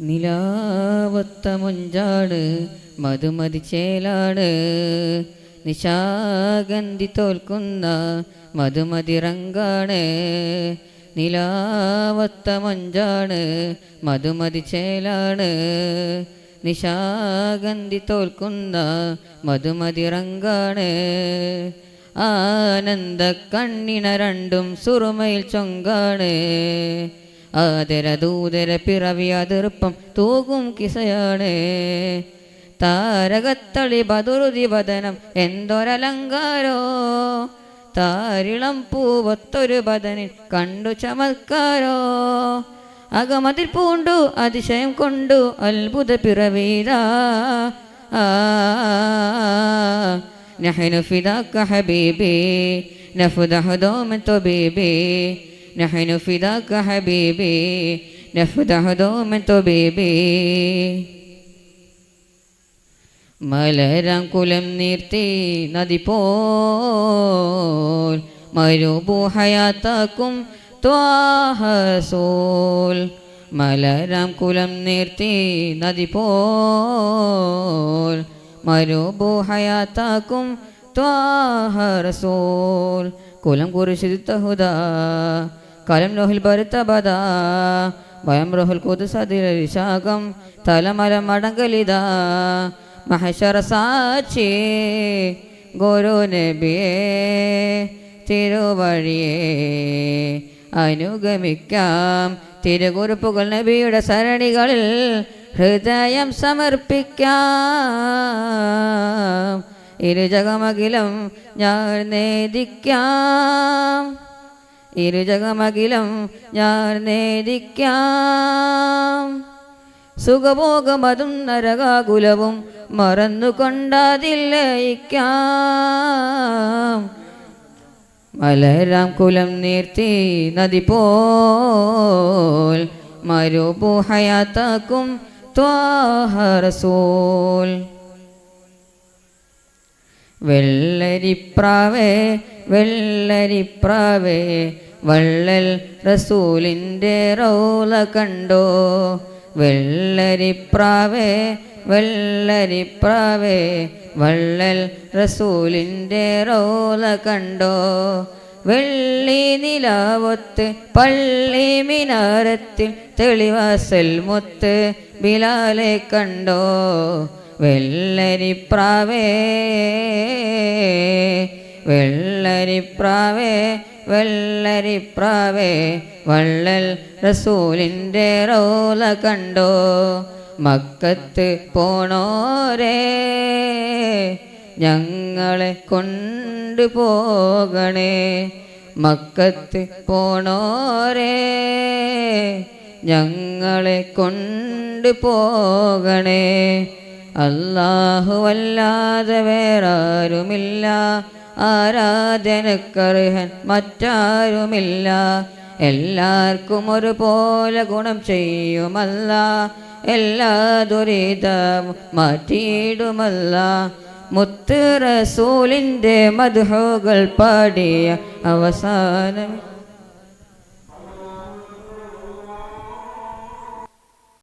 നിലാവത്ത മുഞ്ചാട് മധുമതി ചേലാട്. നിശാഗന്ധി തോൽക്കുന്ന മധുമതി റങ്കാണ്. നിലാവത്ത മഞ്ചാണ് മധുമതി ചേലാണ് നിശാഗന്ധി തോൽക്കുന്ന മധുമതി റങ്കാണ്. ആനന്ദ കണ്ണിന രണ്ടും സുറുമയിൽ ചൊങ്കാണ്. ആദരദൂതര പിറവി അതിർപ്പം തൂകും കിസയാണ്. താരകത്തളി ബതുരുതി വദനം എന്തൊരലങ്കാരോ. താരിളം പൂവത്തൊരു ബദനിൽ കണ്ടു ചമത്കാരോ. അകമതിൽ പൂണ്ടു അതിശയം കൊണ്ടു അത്ഭുത പിറവീരാ നഹനു ഫിദാക്ക ഹബീബി നഫുദഹദോമ തൊബീബി. نحن فداك حبيبي نفدح دوم طبيبي മലരാം കുലം നീർത്തി നദി പോൽ മരുഭൂഹയാത്താക്കും ത്വാഹസോൽ മലരാം കുലം നീർത്തി നദി പോൽ മരുഭൂഹയാത്താക്കും ത്വാഹറസോൽ കുലം കുറിശിത് തഹുദാ കലം ലോഹിൽ ഭരത്ത ബദാ ഭയം റോഹുൽ കുതുസതിരശാകം തലമല മടങ്കലിത മഹേശ്വര സാക്ഷി ഗുരു നബിയെ തിരുവഴിയെ അനുഗമിക്കാം. തിരുകുറിപ്പുകൾ നബിയുടെ സരണികളിൽ ഹൃദയം സമർപ്പിക്കാം. ഇരുജകമകിലം ഞാൻ നേദിക്കാം. ഇരുജകമകിലം ഞാൻ നേദിക്കാം സുഖഭോഗമതും നരകാകുലവും മറന്നുകൊണ്ടതില്ലയിക്കാം മലരാം കുലം നീർത്തി നദി പോൽ മരുഭൂഹയാത്താക്കും ത്വാഹറസൂൽ വെള്ളരിപ്രാവേ വെള്ളരിപ്രാവേ വള്ളൽ റസൂലിന്റെ റൗല കണ്ടോ? വെള്ളരിപ്രാവേ വെള്ളരിപ്രാവേ വള്ളൽ റസൂലിന്റെ റൗല കണ്ടോ? വെള്ളി നിലാവത്ത് പള്ളി മിനാരത്തിൽ തെളിവാസൽ മുത്ത് ബിലാലെ കണ്ടോ? വെള്ളരിപ്രാവേ വെള്ളരിപ്രാവേ വെള്ളരിപ്രാവേ വള്ളൽ റസൂലിന്റെ റോല കണ്ടോ? മക്കത്ത് പോണോരേ ഞങ്ങളെ കൊണ്ടു പോകണേ. മക്കത്ത് പോണോരേ ഞങ്ങളെ കൊണ്ടു പോകണേ. അല്ലാഹു അല്ലാതെ വേറാരുമില്ല. ആരാധനക്കർഹൻ മറ്റാരുമില്ല. എല്ലാവർക്കും ഒരുപോലെ ഗുണം ചെയ്യുമല്ല. എല്ലാ ദുരിതം മാറ്റിയിടുമല്ല. മുത്ത് റസൂലിന്റെ മധുഹോകൾ പാടിയ അവസാനം